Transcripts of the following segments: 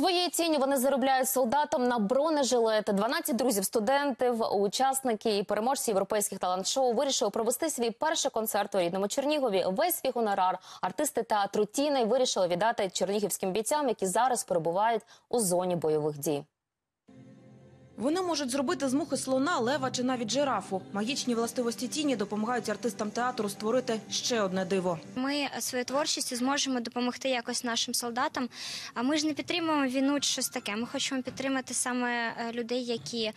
Свої ціні вони заробляють солдатам на бронежилети. 12 друзів, студентів, учасники і переможці європейських талант-шоу вирішили провести свій перший концерт у рідному Чернігові. Весь свій гонорар артисти театру Тіни вирішили віддати чернігівським бійцям, які зараз перебувають у зоні бойових дій. Вони можуть зробити з мухи слона, лева чи навіть жирафу. Магічні властивості тіні допомагають артистам театру створити ще одне диво. Ми своєю творчістю зможемо допомогти якось нашим солдатам. А ми ж не підтримуємо війну чи щось таке. Ми хочемо підтримати саме е, людей, які е,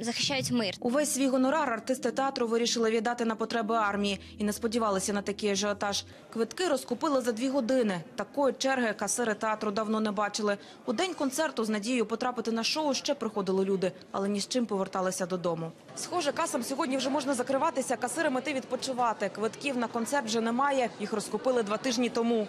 захищають мир. Увесь свій гонорар артисти театру вирішили віддати на потреби армії і не сподівалися на такий ажіотаж. Квитки розкупили за дві години. Такої черги касири театру давно не бачили. У день концерту з надією потрапити на шоу ще приходили люди, але ні з чим поверталися додому. Схоже, касам сьогодні вже можна закриватися. Касири мети відпочивати. Квитків на концерт вже немає. Їх розкупили два тижні тому.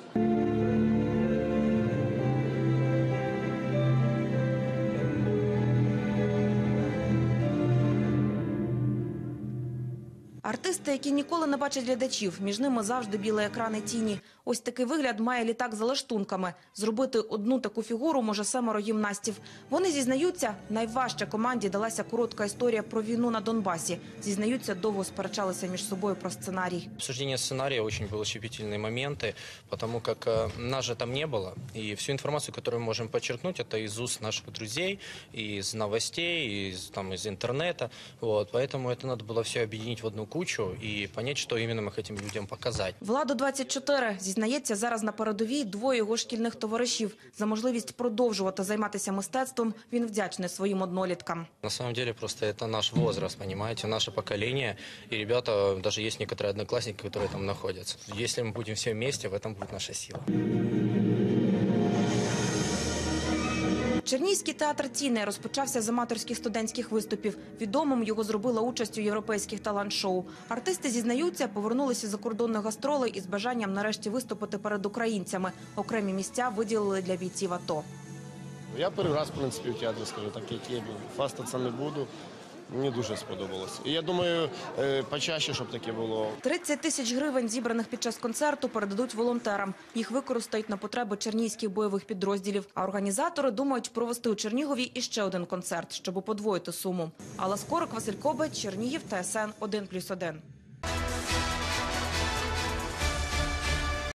Артисти, які ніколи не бачать глядачів, між ними завжди білі екрани тіні. Ось такий вигляд має літак за лаштунками. Зробити одну таку фігуру може семеро гімнастів. Вони зізнаються, найважче команді далася коротка історія про війну на Донбасі. Зізнаються, довго сперечалися між собою про сценарій. Обсуждение сценария очень было щепетильные моменты, потому как э, нас же там не было. И всю информацию, которую мы можем подчеркнуть, это из уст наших друзей, из новостей, из, там, из интернета. Вот, поэтому это надо было все объединить в одну кучу и понять, что именно мы хотим людям показать. Владу 24 зізнається зараз на передовій двоє його шкільних товаришів. За можливість продовжувати займатися мистецтвом він вдячний своїм одноліткам. На самом деле просто это наш возраст, понимаете, наше поколение. И ребята, даже есть некоторые одноклассники, которые там находятся. Если мы будем все вместе, в этом будет наша сила. Чернігівський театр Тіни розпочався з аматорських студентських виступів. Відомим його зробила участь у європейських талант-шоу. Артисти зізнаються, повернулися з закордонних гастролей із бажанням нарешті виступити перед українцями. Окремі місця виділили для бійців АТО. Я перший раз, принципі, в театрі скажу, так як є. Фастатися не буду. Мені дуже сподобалось. І я думаю, е, почаще, щоб таке було. 30 тисяч гривень, зібраних під час концерту, передадуть волонтерам. Їх використають на потреби чернігівських бойових підрозділів. А організатори думають провести у Чернігові іще один концерт, щоб подвоїти суму. Алла Скорик, Василь Кобець, Чернігів, ТСН 1+,1.